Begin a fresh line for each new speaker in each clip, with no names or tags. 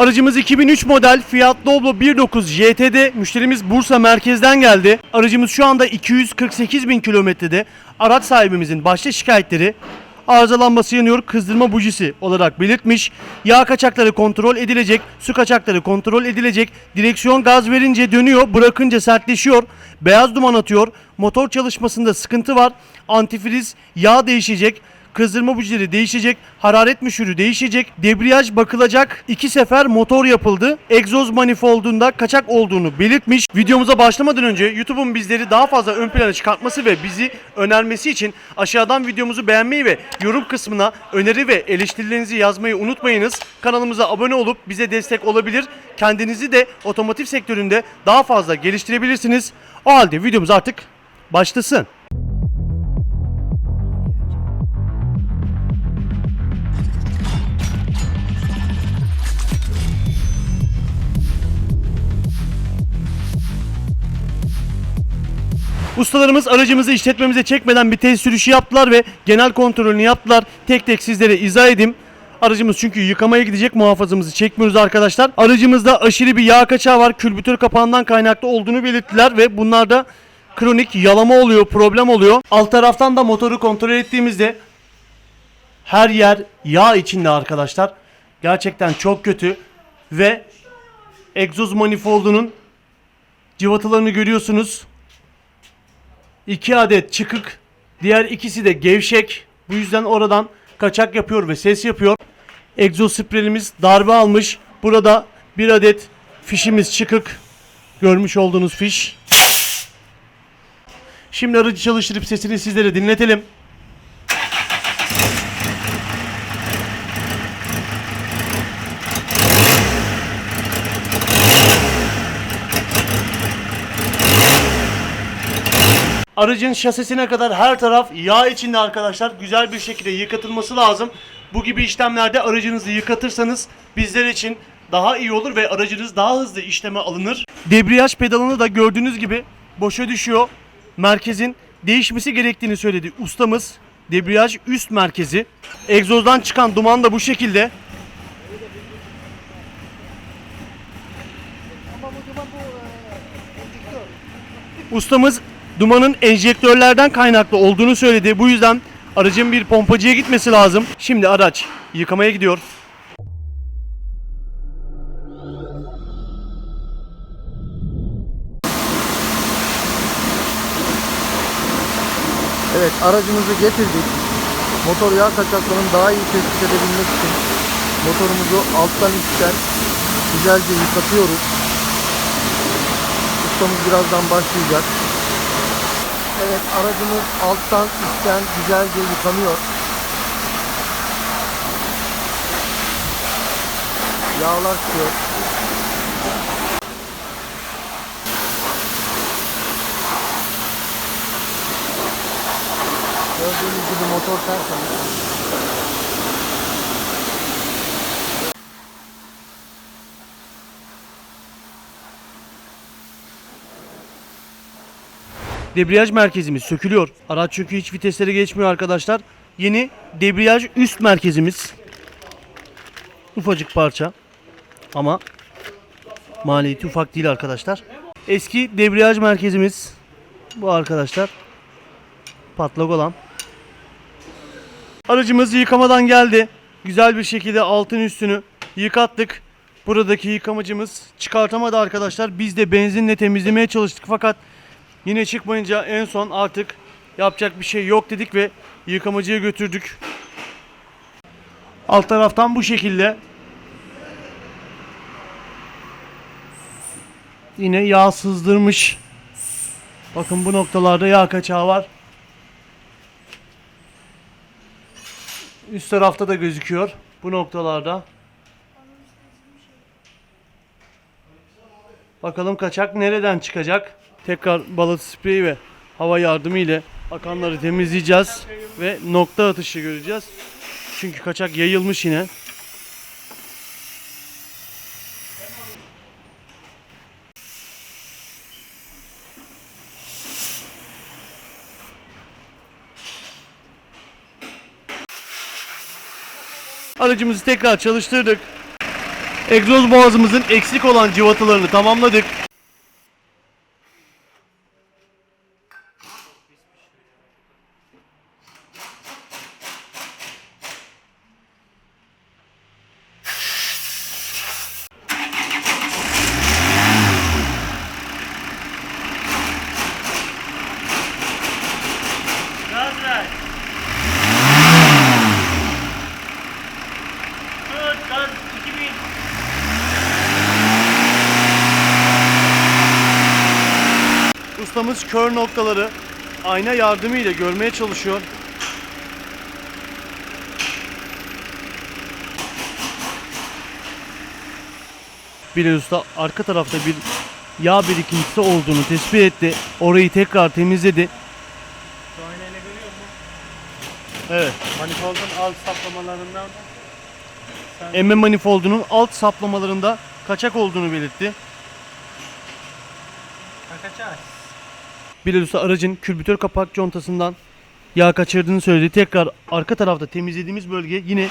Aracımız 2003 model Fiat Doblo 1.9 JT'de müşterimiz Bursa merkezden geldi. Aracımız şu anda 248 bin kilometrede. Araç sahibimizin başta şikayetleri arıza lambası yanıyor kızdırma bujisi olarak belirtmiş. Yağ kaçakları kontrol edilecek, su kaçakları kontrol edilecek. Direksiyon gaz verince dönüyor, bırakınca sertleşiyor. Beyaz duman atıyor. Motor çalışmasında sıkıntı var. Antifriz, yağ değişecek. Kızdırma bujileri değişecek, hararet müşürü değişecek, debriyaj bakılacak, iki sefer motor yapıldı. Egzoz manifoldunda kaçak olduğunu belirtmiş. Videomuza başlamadan önce YouTube'un bizleri daha fazla ön plana çıkartması ve bizi önermesi için aşağıdan videomuzu beğenmeyi ve yorum kısmına öneri ve eleştirilerinizi yazmayı unutmayınız. Kanalımıza abone olup bize destek olabilir. Kendinizi de otomotiv sektöründe daha fazla geliştirebilirsiniz. O halde videomuz artık başlasın. Ustalarımız aracımızı işletmemize çekmeden bir test sürüşü yaptılar ve genel kontrolünü yaptılar. Tek tek sizlere izah edeyim. Aracımız çünkü yıkamaya gidecek muhafazamızı çekmiyoruz arkadaşlar. Aracımızda aşırı bir yağ kaçağı var. Külbütör kapağından kaynaklı olduğunu belirttiler ve bunlarda kronik yalama oluyor, problem oluyor. Alt taraftan da motoru kontrol ettiğimizde her yer yağ içinde arkadaşlar. Gerçekten çok kötü ve egzoz manifoldunun cıvatalarını görüyorsunuz. 2 adet çıkık, diğer ikisi de gevşek. Bu yüzden oradan kaçak yapıyor ve ses yapıyor. Egzoz spreyimiz darbe almış. Burada bir adet fişimiz çıkık. Görmüş olduğunuz fiş. Şimdi aracı çalıştırıp sesini sizlere dinletelim. Aracın şasisine kadar her taraf yağ içinde arkadaşlar. Güzel bir şekilde yıkatılması lazım. Bu gibi işlemlerde aracınızı yıkatırsanız bizler için daha iyi olur ve aracınız daha hızlı işleme alınır. Debriyaj pedalını da gördüğünüz gibi boşa düşüyor. Merkezin değişmesi gerektiğini söyledi ustamız. Debriyaj üst merkezi. Egzozdan çıkan duman da bu şekilde. Ustamız dumanın enjektörlerden kaynaklı olduğunu söyledi. Bu yüzden aracın bir pompacıya gitmesi lazım. Şimdi araç yıkamaya gidiyor.
Evet aracımızı getirdik. Motor yağ kaçaklarını daha iyi tespit edebilmek için motorumuzu alttan üstten güzelce yıkatıyoruz. Ustamız birazdan başlayacak. Evet aracımız alttan üstten güzelce yıkanıyor. Yağlar çıkıyor. Gördüğünüz gibi motor tertemiz.
Debriyaj merkezimiz sökülüyor. Araç çünkü hiç viteslere geçmiyor arkadaşlar. Yeni debriyaj üst merkezimiz. Ufacık parça. Ama maliyeti ufak değil arkadaşlar. Eski debriyaj merkezimiz bu arkadaşlar. Patlak olan. Aracımız yıkamadan geldi. Güzel bir şekilde altın üstünü yıkattık. Buradaki yıkamacımız çıkartamadı arkadaşlar. Biz de benzinle temizlemeye çalıştık fakat yine çıkmayınca en son artık yapacak bir şey yok dedik ve yıkamacıya götürdük. Alt taraftan bu şekilde yine yağ sızdırmış. Bakın bu noktalarda yağ kaçağı var. Üst tarafta da gözüküyor. Bu noktalarda. Bakalım kaçak nereden çıkacak? Tekrar balık spreyi ve hava yardımı ile akanları temizleyeceğiz ve nokta atışı göreceğiz. Çünkü kaçak yayılmış yine. Aracımızı tekrar çalıştırdık. Egzoz boğazımızın eksik olan cıvatalarını tamamladık. Gaz ver. Tut gaz 2000. Ustamız kör noktaları ayna yardımıyla görmeye çalışıyor. Bilal Usta arka tarafta bir yağ birikintisi olduğunu tespit etti. Orayı tekrar temizledi.
Şu aynayla görüyor musun?
Evet.
Manifoldun alt saplamalarından sen
emme manifoldunun alt saplamalarında kaçak olduğunu belirtti.
kaçar.
Bilal Usta aracın külbütör kapak contasından yağ kaçırdığını söyledi. Tekrar arka tarafta temizlediğimiz bölge yine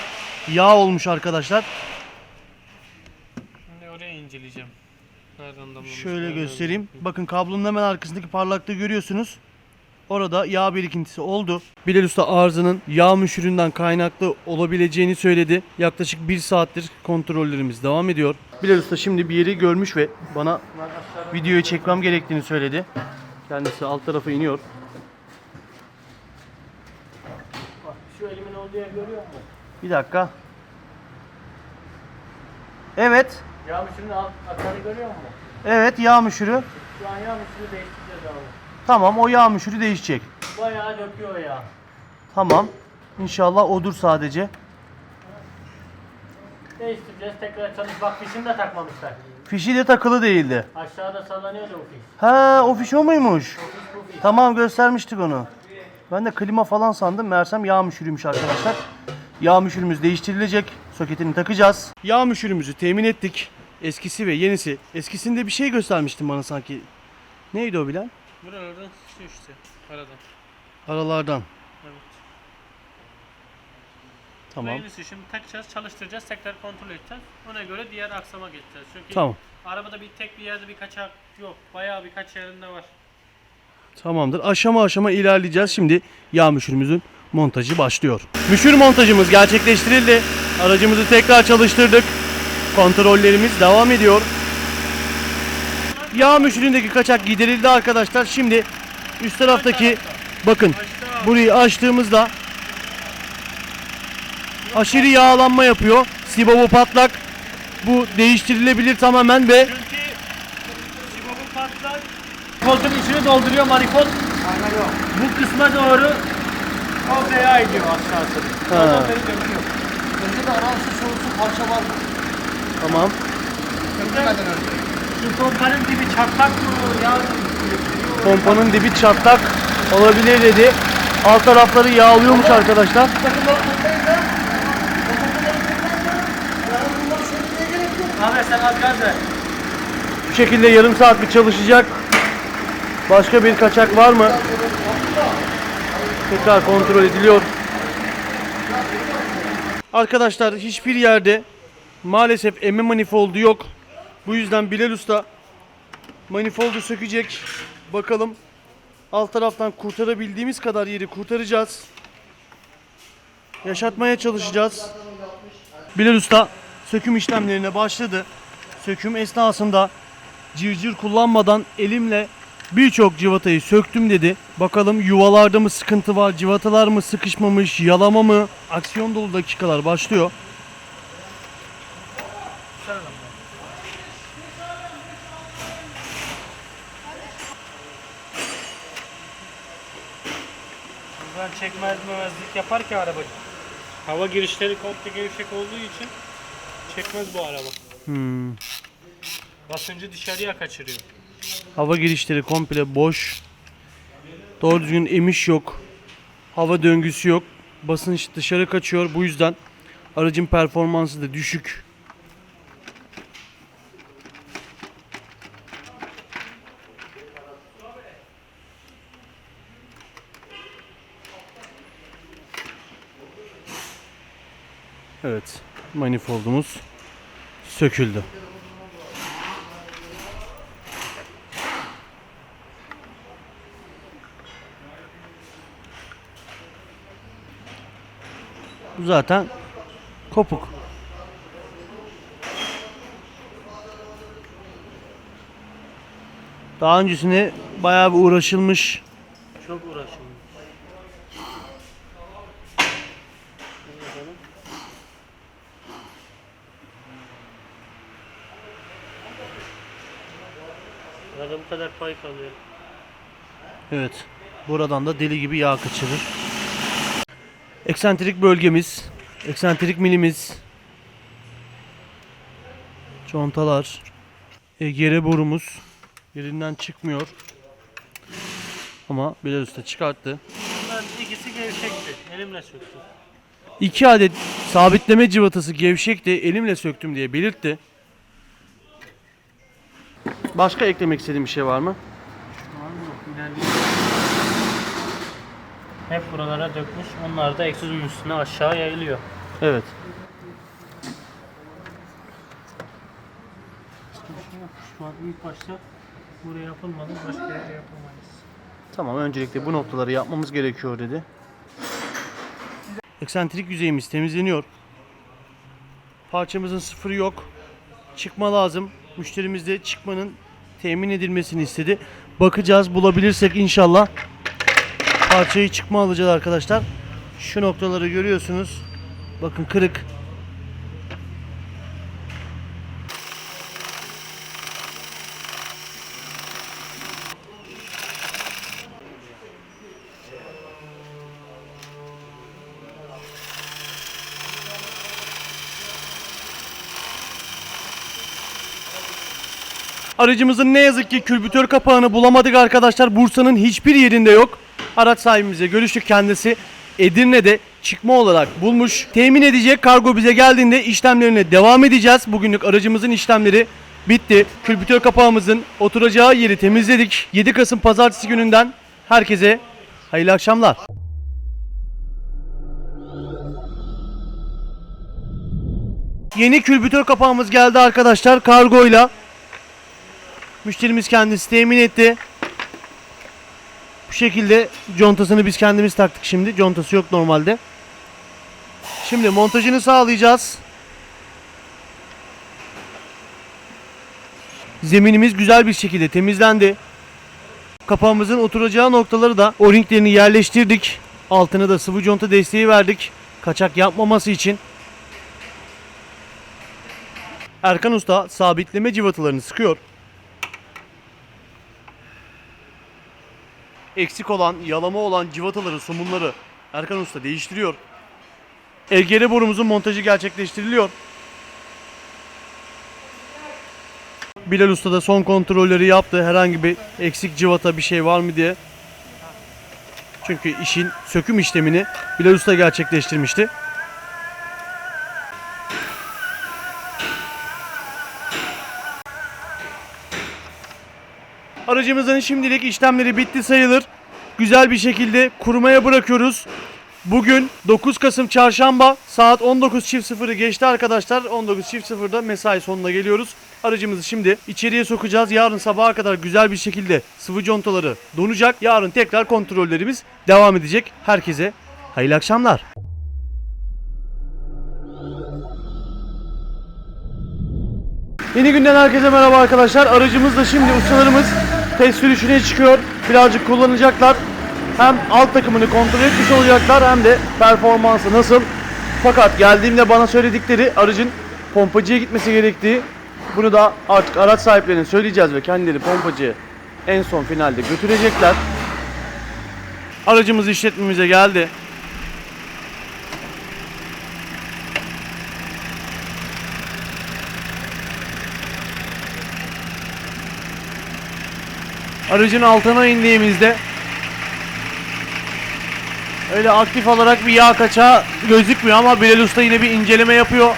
yağ olmuş arkadaşlar.
Şimdi oraya inceleyeceğim. Nereden damlamış?
Şöyle
nereden-
göstereyim. Bakın kablonun hemen arkasındaki parlaklığı görüyorsunuz. Orada yağ birikintisi oldu. Bilal Usta arızanın yağ müşüründen kaynaklı olabileceğini söyledi. Yaklaşık bir saattir kontrollerimiz devam ediyor. Bilal Usta şimdi bir yeri görmüş ve bana videoyu çekmem gerektiğini söyledi. Kendisi alt tarafa iniyor.
Bak şu elimin olduğu yer görüyor musun?
Bir dakika. Evet.
Yağmışın alt atarı görüyor musun?
Evet yağ müşürü.
Şu an yağmışını değiştireceğiz abi.
Tamam o yağ müşürü değişecek.
Bayağı döküyor ya.
Tamam. İnşallah odur sadece.
Değiştireceğiz tekrar çalış. Bak fişini de takmamışlar.
Fişi de takılı değildi.
Aşağıda sallanıyordu o fiş.
Ha o fiş o muymuş?
Bu fiş.
Tamam göstermiştik onu. Ben de klima falan sandım. Meğersem yağ müşürüymüş arkadaşlar. Yağ müşürümüz değiştirilecek. Soketini takacağız. Yağ müşürümüzü temin ettik. Eskisi ve yenisi. Eskisinde bir şey göstermiştin bana sanki. Neydi o Bilal?
Buralardan şu işte. Aradan.
Aralardan. Tamam.
Yenisi şimdi takacağız, çalıştıracağız, tekrar kontrol edeceğiz. Ona göre diğer aksama geçeceğiz. Çünkü
Tamam.
arabada bir tek bir yerde bir kaçak yok. Bayağı birkaç yerinde var.
Tamamdır. Aşama aşama ilerleyeceğiz. Şimdi yağ müşürümüzün montajı başlıyor. Müşür montajımız gerçekleştirildi. Aracımızı tekrar çalıştırdık. Kontrollerimiz devam ediyor. Yağ müşüründeki kaçak giderildi arkadaşlar. Şimdi üst taraftaki bakın burayı açtığımızda aşırı yağlanma yapıyor. Sibobu patlak. Bu değiştirilebilir tamamen ve
Çünkü sibobun patlak. Koltuğun içini dolduruyor manifold. Bu kısma doğru komple yağ ediyor aşağısı.
Ha.
Oradan beri.
Önce de aralıksız sorusu parça var.
tamam.
Şu pompanın dibi çatlak mı? Yağ
Pompanın dibi çatlak olabilir dedi. Alt tarafları yağlıyormuş arkadaşlar.
Ahmet sen az gaz.
Bu şekilde yarım saat bir çalışacak. Başka bir kaçak var mı? Tekrar kontrol ediliyor. Arkadaşlar hiçbir yerde maalesef emme manifoldu yok. Bu yüzden Bilal Usta manifoldu sökecek. Bakalım alt taraftan kurtarabildiğimiz kadar yeri kurtaracağız. Yaşatmaya çalışacağız. Bilal Usta söküm işlemlerine başladı. Söküm esnasında cırcır kullanmadan elimle birçok civatayı söktüm dedi. Bakalım yuvalarda mı sıkıntı var, civatalar mı sıkışmamış, yalama mı? Aksiyon dolu dakikalar başlıyor.
Buradan çekmez memezlik yapar ki araba. Hava girişleri komple gevşek olduğu için çekmez bu araba.
Hmm.
Basıncı dışarıya kaçırıyor.
Hava girişleri komple boş. Doğru düzgün emiş yok. Hava döngüsü yok. Basınç dışarı kaçıyor. Bu yüzden aracın performansı da düşük. Evet. Manifoldumuz söküldü. Bu zaten kopuk. Daha öncesinde bayağı bir uğraşılmış.
Çok uğraşılmış. Burada bu kadar pay kalıyor.
Evet. Buradan da deli gibi yağ kaçırır. Eksantrik bölgemiz, eksantrik milimiz, contalar, egere borumuz yerinden çıkmıyor. Ama Bilal Usta çıkarttı.
Bunlar ikisi gevşekti. Elimle söktüm.
İki adet sabitleme cıvatası gevşekti. Elimle söktüm diye belirtti. Başka eklemek istediğim bir şey var mı?
Tamam mı? İlerleyelim. Hep buralara dökmüş. Onlar da egzozun üstüne aşağı yayılıyor.
Evet.
Şu an ilk başta buraya yapılmadı. Başka yere yapamayız.
Tamam öncelikle bu noktaları yapmamız gerekiyor dedi. Eksantrik yüzeyimiz temizleniyor. Parçamızın sıfırı yok. Çıkma lazım. Müşterimiz de çıkmanın temin edilmesini istedi. Bakacağız bulabilirsek inşallah parçayı çıkma alacağız arkadaşlar. Şu noktaları görüyorsunuz. Bakın kırık. Aracımızın ne yazık ki külbütör kapağını bulamadık arkadaşlar. Bursa'nın hiçbir yerinde yok. Araç sahibimize görüştük kendisi. Edirne'de çıkma olarak bulmuş. Temin edecek kargo bize geldiğinde işlemlerine devam edeceğiz. Bugünlük aracımızın işlemleri bitti. Külbütör kapağımızın oturacağı yeri temizledik. 7 Kasım pazartesi gününden herkese hayırlı akşamlar. Yeni külbütör kapağımız geldi arkadaşlar kargoyla. Müşterimiz kendisi temin etti. Bu şekilde contasını biz kendimiz taktık şimdi. Contası yok normalde. Şimdi montajını sağlayacağız. Zeminimiz güzel bir şekilde temizlendi. Kapağımızın oturacağı noktaları da o-ringlerini yerleştirdik. Altına da sıvı conta desteği verdik. Kaçak yapmaması için. Erkan Usta sabitleme cıvatalarını sıkıyor. Eksik olan, yalama olan civataları, somunları Erkan Usta değiştiriyor. Egere borumuzun montajı gerçekleştiriliyor. Bilal Usta da son kontrolleri yaptı. Herhangi bir eksik civata bir şey var mı diye. Çünkü işin söküm işlemini Bilal Usta gerçekleştirmişti. Aracımızın şimdilik işlemleri bitti sayılır. Güzel bir şekilde kurumaya bırakıyoruz. Bugün 9 Kasım Çarşamba saat 19.00'ı geçti arkadaşlar. 19.00'da mesai sonuna geliyoruz. Aracımızı şimdi içeriye sokacağız. Yarın sabaha kadar güzel bir şekilde sıvı contaları donacak. Yarın tekrar kontrollerimiz devam edecek. Herkese hayırlı akşamlar. Yeni günden herkese merhaba arkadaşlar. Aracımız da şimdi ustalarımız test sürüşüne çıkıyor. Birazcık kullanacaklar. Hem alt takımını kontrol etmiş olacaklar hem de performansı nasıl. Fakat geldiğimde bana söyledikleri aracın pompacıya gitmesi gerektiği. Bunu da artık araç sahiplerine söyleyeceğiz ve kendileri pompacıya en son finalde götürecekler. Aracımız işletmemize geldi. Aracın altına indiğimizde öyle aktif olarak bir yağ kaçağı gözükmüyor ama Bilal Usta yine bir inceleme yapıyor.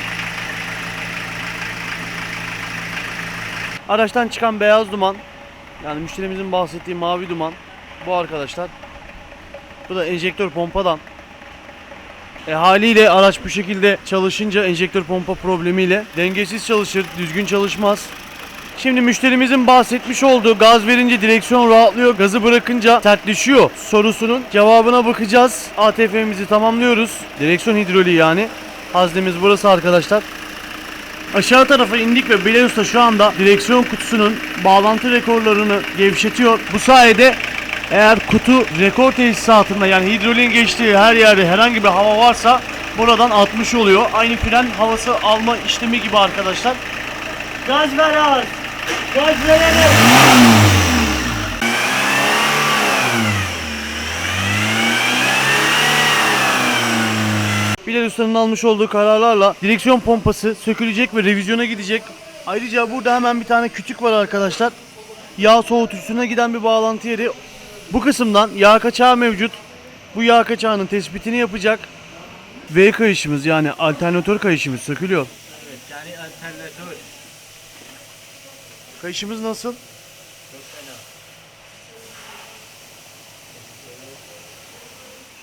Araçtan çıkan beyaz duman yani müşterimizin bahsettiği mavi duman bu arkadaşlar. Bu da enjektör pompadan E, haliyle araç bu şekilde çalışınca enjektör pompa problemiyle dengesiz çalışır, düzgün çalışmaz. Şimdi müşterimizin bahsetmiş olduğu gaz verince direksiyon rahatlıyor, gazı bırakınca sertleşiyor sorusunun cevabına bakacağız. ATF'mizi tamamlıyoruz. Direksiyon hidroliği yani. Haznemiz burası arkadaşlar. Aşağı tarafa indik ve Bilal Usta şu anda direksiyon kutusunun bağlantı rekorlarını gevşetiyor. Bu sayede eğer kutu rekor tesisatında yani hidroliğin geçtiği her yerde herhangi bir hava varsa buradan atmış oluyor. Aynı fren havası alma işlemi gibi arkadaşlar.
Gaz ver az. Gaz verelim.
Bilal Usta'nın almış olduğu kararlarla direksiyon pompası sökülecek ve revizyona gidecek. Ayrıca burada hemen bir tane kütük var arkadaşlar. Yağ soğutucusuna giden bir bağlantı yeri. Bu kısımdan yağ kaçağı mevcut. Bu yağ kaçağının tespitini yapacak. V kayışımız yani alternatör kayışımız sökülüyor.
Evet yani alternatör.
Kayışımız nasıl?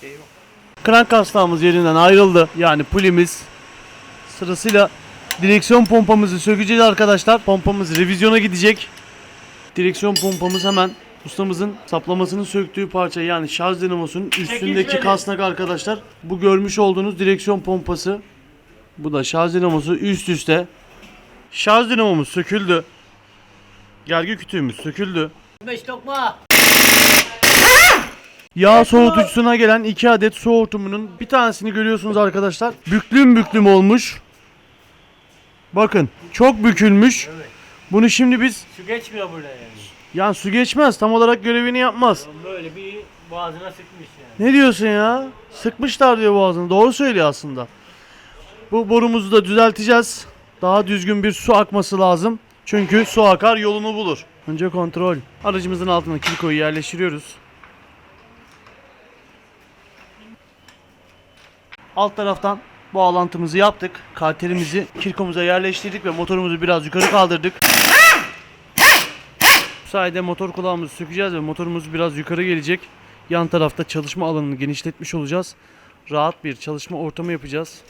Şey yok.
Krank kastağımız yerinden ayrıldı. Yani pulimiz sırasıyla direksiyon pompamızı sökeceğiz arkadaşlar. Pompamız revizyona gidecek. Direksiyon pompamız hemen ustamızın saplamasını söktüğü parça yani şarj dinamosunun üstündeki kasnak arkadaşlar. Bu görmüş olduğunuz direksiyon pompası. Bu da şarj dinamosu üst üste. Şarj dinamomuz söküldü. Gergi kütüğümüz söküldü.
Beş lokma.
Yağ soğutucusuna gelen iki adet su hortumunun bir tanesini görüyorsunuz arkadaşlar. Büklüm büklüm olmuş. Bakın çok bükülmüş. Bunu şimdi biz
Su geçmiyor buraya yani.
yani su geçmez tam olarak görevini yapmaz.
Böyle bir boğazına sıkmış yani.
Ne diyorsun ya? Sıkmışlar diyor boğazını. Doğru söylüyor aslında. Bu borumuzu da düzelteceğiz. Daha düzgün bir su akması lazım. Çünkü su akar yolunu bulur. Önce kontrol. Aracımızın altına kilikoyu yerleştiriyoruz. Alt taraftan bağlantımızı yaptık. Karterimizi kirkomuza yerleştirdik ve motorumuzu biraz yukarı kaldırdık. Bu sayede motor kulağımızı sökeceğiz ve motorumuz biraz yukarı gelecek. Yan tarafta çalışma alanını genişletmiş olacağız. Rahat bir çalışma ortamı yapacağız.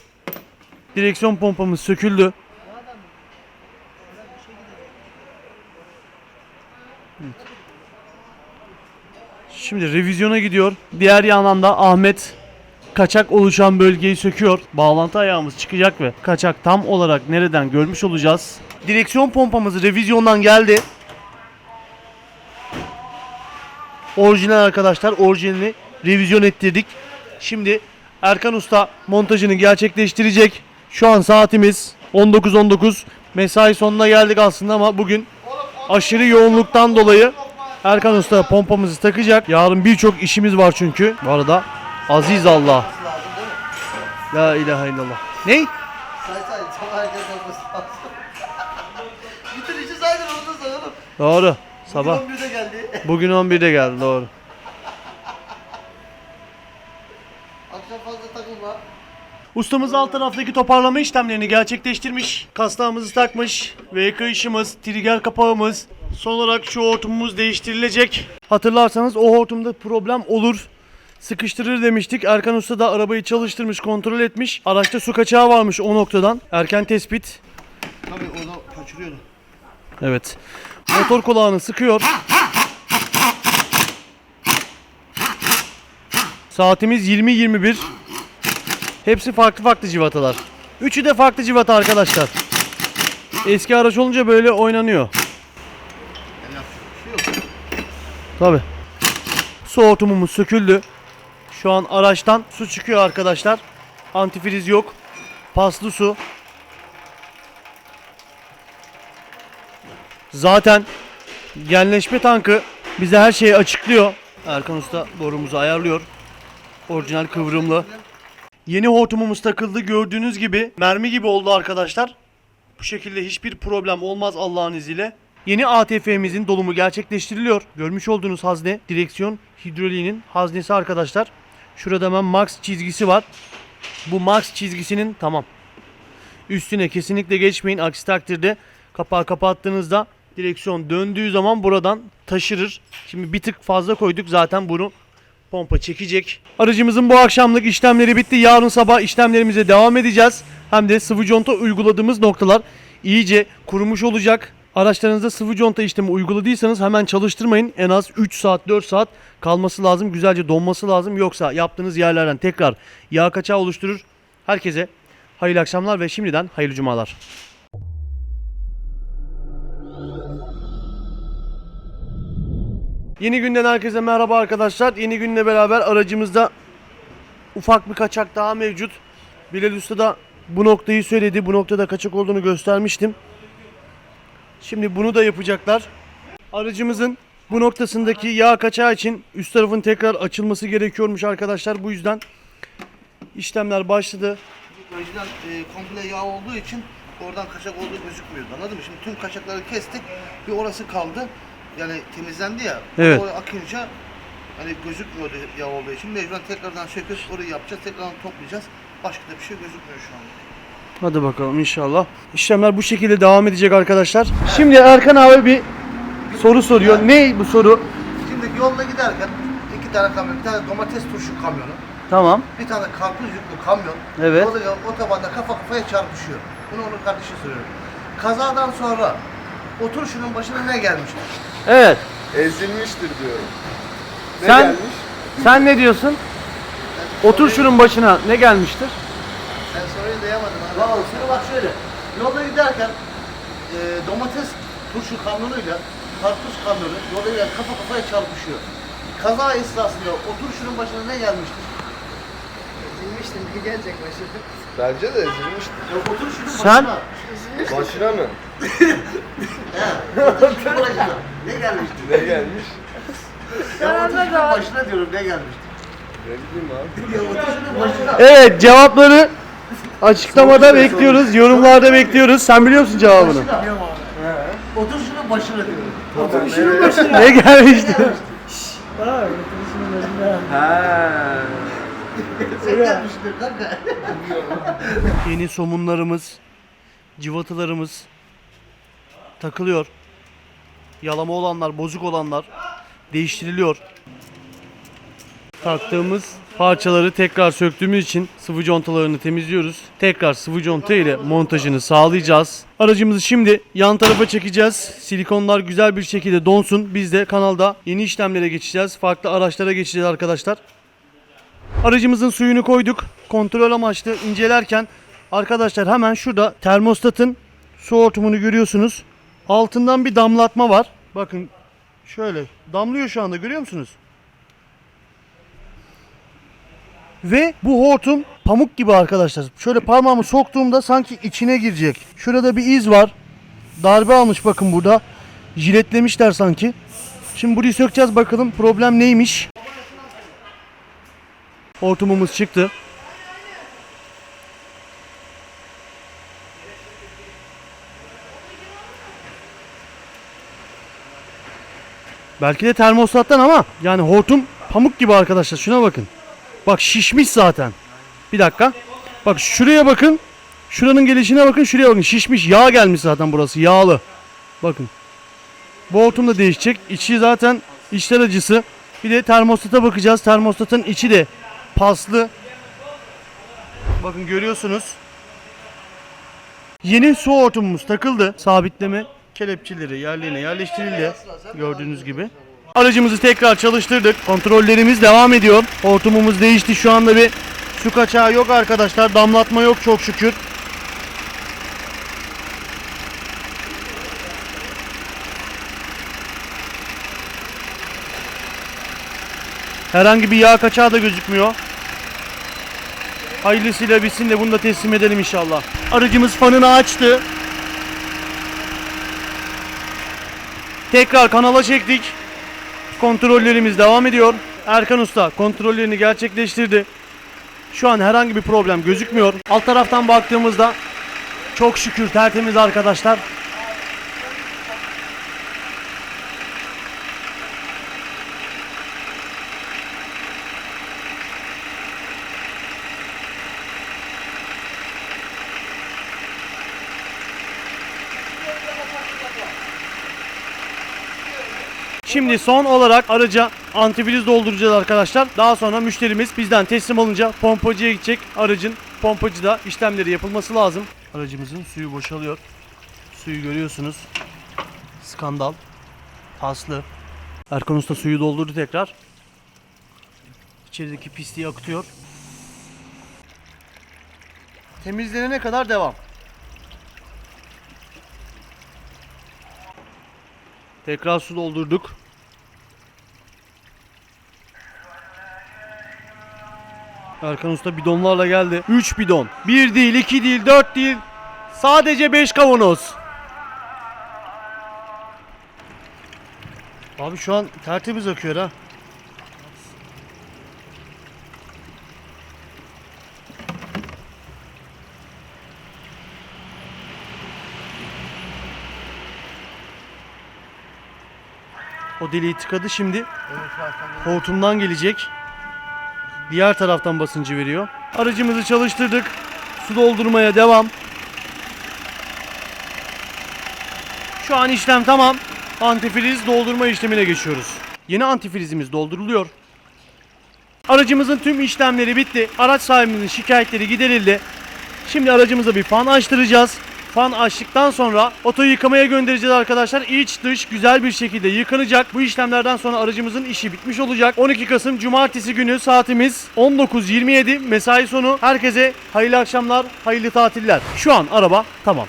Direksiyon pompamız söküldü. Şimdi revizyona gidiyor. Diğer yandan da Ahmet kaçak oluşan bölgeyi söküyor. Bağlantı ayağımız çıkacak ve kaçak tam olarak nereden görmüş olacağız. Direksiyon pompamız revizyondan geldi. Orijinal arkadaşlar orijinalini revizyon ettirdik. Şimdi Erkan Usta montajını gerçekleştirecek. Şu an saatimiz 19.19. Mesai sonuna geldik aslında ama bugün aşırı yoğunluktan dolayı Erkan Usta pompamızı takacak. Yarın birçok işimiz var çünkü. Bu arada aziz Allah. La ilahe illallah. Ney?
Say say sabah herkes olması lazım. Bütün işi saydın onu da say oğlum.
Doğru. Sabah.
11'de geldi.
Bugün 11'de geldi doğru. Ustamız alt taraftaki toparlama işlemlerini gerçekleştirmiş. Kastağımızı takmış. V kayışımız, trigger kapağımız. Son olarak şu hortumumuz değiştirilecek. Hatırlarsanız o hortumda problem olur. Sıkıştırır demiştik. Erkan Usta da arabayı çalıştırmış, kontrol etmiş. Araçta su kaçağı varmış o noktadan. Erken tespit.
Tabii onu kaçırıyordu.
Evet. Motor kulağını sıkıyor. Saatimiz 20.21. Hepsi farklı farklı civatalar. Üçü de farklı civata arkadaşlar. Eski araç olunca böyle oynanıyor. Tabi. Su hortumumuz söküldü. Şu an araçtan su çıkıyor arkadaşlar. Antifriz yok. Paslı su. Zaten genleşme tankı bize her şeyi açıklıyor. Erkan Usta borumuzu ayarlıyor. Orijinal kıvrımlı. Yeni hortumumuz takıldı. Gördüğünüz gibi mermi gibi oldu arkadaşlar. Bu şekilde hiçbir problem olmaz Allah'ın izniyle. Yeni ATF'mizin dolumu gerçekleştiriliyor. Görmüş olduğunuz hazne direksiyon hidroliğinin haznesi arkadaşlar. Şurada hemen max çizgisi var. Bu max çizgisinin tamam. Üstüne kesinlikle geçmeyin. Aksi takdirde kapağı kapattığınızda direksiyon döndüğü zaman buradan taşırır. Şimdi bir tık fazla koyduk zaten bunu pompa çekecek. Aracımızın bu akşamlık işlemleri bitti. Yarın sabah işlemlerimize devam edeceğiz. Hem de sıvı conta uyguladığımız noktalar iyice kurumuş olacak. Araçlarınızda sıvı conta işlemi uyguladıysanız hemen çalıştırmayın. En az 3 saat 4 saat kalması lazım. Güzelce donması lazım. Yoksa yaptığınız yerlerden tekrar yağ kaçağı oluşturur. Herkese hayırlı akşamlar ve şimdiden hayırlı cumalar. Yeni günden herkese merhaba arkadaşlar. Yeni günle beraber aracımızda ufak bir kaçak daha mevcut. Bilal Usta da bu noktayı söyledi. Bu noktada kaçak olduğunu göstermiştim. Şimdi bunu da yapacaklar. Aracımızın bu noktasındaki yağ kaçağı için üst tarafın tekrar açılması gerekiyormuş arkadaşlar. Bu yüzden işlemler başladı.
Önceden e, komple yağ olduğu için oradan kaçak olduğu gözükmüyordu anladın mı? Şimdi tüm kaçakları kestik bir orası kaldı. Yani temizlendi ya.
Evet.
Oraya akınca hani gözükmüyordu yağ olduğu için. Mecburen tekrardan söküp orayı yapacağız. Tekrardan toplayacağız. Başka da bir şey gözükmüyor şu an.
Hadi bakalım inşallah. İşlemler bu şekilde devam edecek arkadaşlar. Şimdi Erkan abi bir soru soruyor. Ne bu soru?
Şimdi yolda giderken iki tane kamyon, bir tane domates turşu kamyonu,
Tamam.
bir tane karpuz yüklü kamyon
Evet.
yolda otobanda kafa kafaya çarpışıyor. Bunu onun kardeşi soruyor. Kazadan sonra o turşunun başına ne gelmiş?
Evet.
Ezilmiştir diyorum. Ne
Sen-
gelmiş?
Sen ne diyorsun? Otur şunun başına. Ne gelmiştir?
Sen soruyu dayamadın abi. Vallahi şimdi bak şöyle. Yolda giderken e, domates turşu kamyonuyla karpuz kamyonu yolda giderken kafa kafaya çarpışıyor. Kaza esnasında o turşunun başına ne gelmiştir?
Bilmiştim ne gelecek başına.
Bence de ezilmiştir.
Yok o turşunun
Sen-
başına.
Başına mı?
He, o turşunun başına ne gelmiştir?
Ne gelmiş?
Ya o turşunun başına diyorum ne gelmiştir?
Ne bileyim abi.
Ya o turşunun başına.
Evet cevapları açıklamada bekliyoruz. Yorumlarda bekliyoruz. Sen biliyor musun cevabını?
Başına. O turşunun başına diyorum.
ne gelmiştir?
Sen kanka.
Yeni somunlarımız, cıvatalarımız takılıyor. Yalama olanlar, bozuk olanlar değiştiriliyor. Taktığımız parçaları tekrar söktüğümüz için sıvı contalarını temizliyoruz. Tekrar sıvı conta ile montajını sağlayacağız. Aracımızı şimdi yan tarafa çekeceğiz. Silikonlar güzel bir şekilde donsun. Biz de kanalda yeni işlemlere geçeceğiz. Farklı araçlara geçeceğiz arkadaşlar. Aracımızın suyunu koyduk. Kontrol amaçlı incelerken arkadaşlar hemen şurada termostatın su hortumunu görüyorsunuz. Altından bir damlatma var. Bakın şöyle damlıyor şu anda görüyor musunuz? Ve bu hortum pamuk gibi arkadaşlar. Şöyle parmağımı soktuğumda sanki içine girecek. Şurada bir iz var. Darbe almış bakın burada. Jiletlemişler sanki. Şimdi burayı sökeceğiz bakalım problem neymiş. Hortumumuz çıktı. Belki de termostattan ama yani hortum pamuk gibi arkadaşlar. Şuna bakın. Bak şişmiş zaten. Bir dakika. Bak şuraya bakın. Şuranın gelişine bakın. Şuraya bakın. Şişmiş. Yağ gelmiş zaten burası. Yağlı. Bakın. Bu hortum da değişecek. İçi zaten içler acısı. Bir de termostata bakacağız. Termostatın içi de paslı. Bakın görüyorsunuz. Yeni su hortumumuz takıldı. Sabitleme kelepçeleri yerlerine yerleştirildi. Gördüğünüz gibi. Aracımızı tekrar çalıştırdık. Kontrollerimiz devam ediyor. Hortumumuz değişti. Şu anda bir su kaçağı yok arkadaşlar. Damlatma yok çok şükür. Herhangi bir yağ kaçağı da gözükmüyor. Hayırlısıyla bitsin de bunu da teslim edelim inşallah. Aracımız fanını açtı. Tekrar kanala çektik. Kontrollerimiz devam ediyor. Erkan Usta kontrollerini gerçekleştirdi. Şu an herhangi bir problem gözükmüyor. Alt taraftan baktığımızda çok şükür tertemiz arkadaşlar. Şimdi son olarak araca antifriz dolduracağız arkadaşlar. Daha sonra müşterimiz bizden teslim alınca pompacıya gidecek. Aracın pompacıda işlemleri yapılması lazım. Aracımızın suyu boşalıyor. Suyu görüyorsunuz. Skandal. Paslı. Erkan Usta suyu doldurdu tekrar. İçerideki pisliği akıtıyor. Temizlenene kadar devam. Tekrar su doldurduk. Erkan Usta bidonlarla geldi. 3 bidon. 1 değil, 2 değil, 4 değil. Sadece 5 kavanoz. Abi şu an tertemiz akıyor ha. O deliği tıkadı şimdi. Hortumdan gelecek. Diğer taraftan basıncı veriyor. Aracımızı çalıştırdık. Su doldurmaya devam. Şu an işlem tamam. Antifriz doldurma işlemine geçiyoruz. Yeni antifrizimiz dolduruluyor. Aracımızın tüm işlemleri bitti. Araç sahibimizin şikayetleri giderildi. Şimdi aracımıza bir fan açtıracağız. Fan açtıktan sonra oto yıkamaya göndereceğiz arkadaşlar. İç dış güzel bir şekilde yıkanacak. Bu işlemlerden sonra aracımızın işi bitmiş olacak. 12 Kasım Cumartesi günü saatimiz 19.27 mesai sonu. Herkese hayırlı akşamlar, hayırlı tatiller. Şu an araba tamam.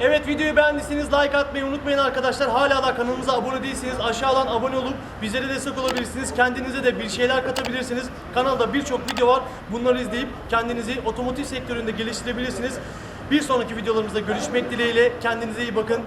Evet videoyu beğendiyseniz like atmayı unutmayın arkadaşlar. Hala da kanalımıza abone değilseniz aşağıdan abone olup bizlere destek olabilirsiniz. Kendinize de bir şeyler katabilirsiniz. Kanalda birçok video var. Bunları izleyip kendinizi otomotiv sektöründe geliştirebilirsiniz. Bir sonraki videolarımızda görüşmek dileğiyle. Kendinize iyi bakın.